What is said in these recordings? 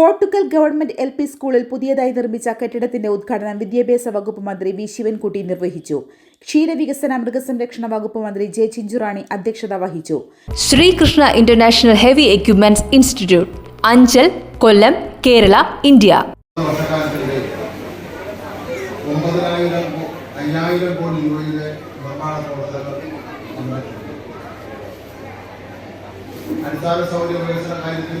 Kottukkal government L P സ്കൂളിൽ പുതിയതായി നിർമ്മിച്ച കെട്ടിടത്തിന്റെ ഉദ്ഘാടനം വിദ്യാഭ്യാസ വകുപ്പ് മന്ത്രി വി ശിവൻകുട്ടി നിർവഹിച്ചു. ക്ഷീരവികസന മൃഗസംരക്ഷണ വകുപ്പ് മന്ത്രി ജെ ചിഞ്ചുറാണി അധ്യക്ഷത വഹിച്ചു. Sreekrishna international heavy equipments institute Anchal Kollam Kerala India. വർഷക്കാലത്തിനിടെ ഒമ്പതിനായിരം കോ- അയ്യായിരം കോടി രൂപയുടെ നിർമ്മാണ പ്രവർത്തനങ്ങൾ അടിസ്ഥാന സൗകര്യ വികസന കാര്യത്തിൽ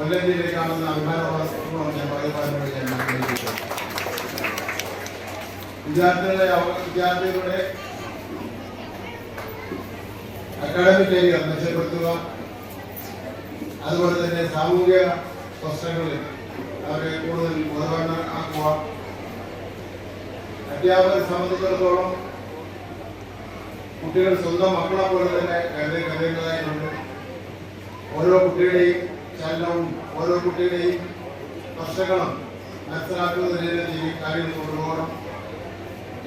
കൊല്ലം ജില്ലയ്ക്കാണെന്ന അഭിമാനപൂർവം ഞാൻ പറയുവാൻ വേണ്ടി ഞാൻ വിദ്യാർത്ഥികളെ വിദ്യാർത്ഥികളുടെ അക്കാഡമിക് കരിയർ മെച്ചപ്പെടുത്തുക അതുപോലെ തന്നെ സാമൂഹിക പ്രശ്നങ്ങളിൽ അവരെ കൂടുതൽ ബോധവാനാക്കുക അധ്യാപകരെ സംബന്ധിച്ചിടത്തോളം കുട്ടികൾ സ്വന്തം മക്കളെ പോലെ തന്നെ കരുതി കരുതേണ്ടതായിട്ടുണ്ട്. ഓരോ കുട്ടിയുടെയും ചലനവും ഓരോ കുട്ടിയുടെയും കർഷകളും മനസ്സിലാക്കുന്ന നിലയിൽ ഈ കാര്യങ്ങൾ കൊണ്ടുപോകണം.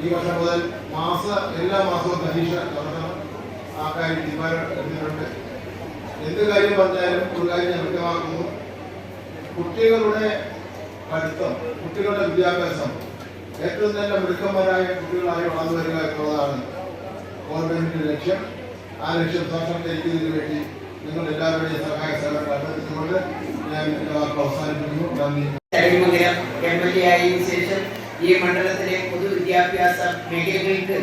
ഈ വർഷം മുതൽ മാസ എല്ലാ മാസവും പരീക്ഷ നടത്തണം. ആ കാര്യം തീരുമാനം എടുത്തിട്ടുണ്ട്. എന്ത് കാര്യം പറഞ്ഞാലും ഒരു കാര്യം ഞാൻ വ്യക്തമാക്കുന്നു. കുട്ടികളുടെ പഠിത്തം കുട്ടികളുടെ വിദ്യാഭ്യാസം ഏറ്റവും നല്ല മിടുക്കന്മാരായ കുട്ടികളായി വളർന്നു വരിക എന്നുള്ളതാണ് ഗവൺമെന്റിന്റെ ലക്ഷ്യം. ആ ലക്ഷ്യം സാക്ഷാത്കരിക്കുന്നതിന് വേണ്ടി നിങ്ങൾ എല്ലാവരുടെയും സഹായ ഈ പൊതുവിദ്യാഭ്യാസ മേഖലകൾക്ക്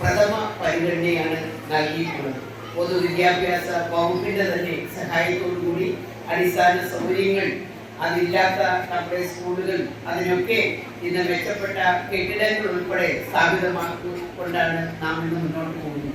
പ്രഥമ പരിഗണനയാണ് നൽകിയിട്ടുള്ളത്. പൊതുവിദ്യാഭ്യാസ വകുപ്പിന്റെ തന്നെ സഹായത്തോടുകൂടി അടിസ്ഥാന സൗകര്യങ്ങൾ അതില്ലാത്ത നമ്മുടെ സ്കൂളുകൾ അതിനൊക്കെ ഇന്ന് മെച്ചപ്പെട്ട കെട്ടിടങ്ങൾ ഉൾപ്പെടെ സ്ഥാപിതമാക്കൊണ്ടാണ് നാം ഇന്ന് മുന്നോട്ട് പോകുന്നത്.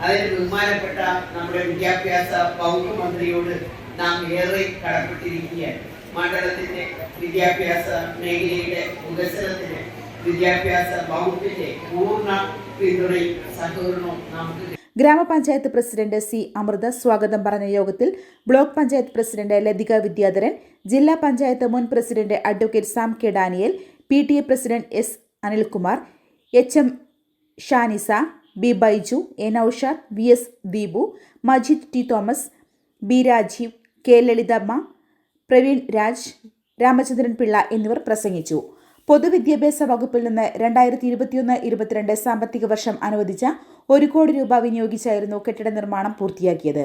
അതിന് ബഹുമാനപ്പെട്ട നമ്മുടെ വിദ്യാഭ്യാസ വകുപ്പ് മന്ത്രിയോട് നാം ഏറെ കടപ്പെട്ടിരിക്കുകയാണ്. മണ്ഡലത്തിന്റെ വിദ്യാഭ്യാസ മേഖലയുടെ വികസനത്തിന് വിദ്യാഭ്യാസ വകുപ്പിന്റെ പൂർണ പിന്തുണയും സഹകരണവും നമുക്ക് ഗ്രാമപഞ്ചായത്ത് പ്രസിഡന്റ് സി അമൃത സ്വാഗതം പറഞ്ഞ യോഗത്തിൽ ബ്ലോക്ക് പഞ്ചായത്ത് പ്രസിഡന്റ് ലതിക വിദ്യാധരൻ ജില്ലാ പഞ്ചായത്ത് മുൻ president advocate Sam K Daniel P T A president S Anilkumar H M Shanisa B Baiju A Noushad V S Deepu Majeed T Thomas B Rajeev K Lalithamma Praveen Raj Ramachandran Pillai എന്നിവർ പ്രസംഗിച്ചു. പൊതുവിദ്യാഭ്യാസ വകുപ്പിൽ നിന്ന് രണ്ടായിരത്തി ഇരുപത്തിയൊന്ന് ഇരുപത്തിരണ്ട് സാമ്പത്തിക വർഷം അനുവദിച്ച ഒരു കോടി രൂപ വിനിയോഗിച്ചായിരുന്നു കെട്ടിട നിർമ്മാണം പൂർത്തിയാക്കിയത്.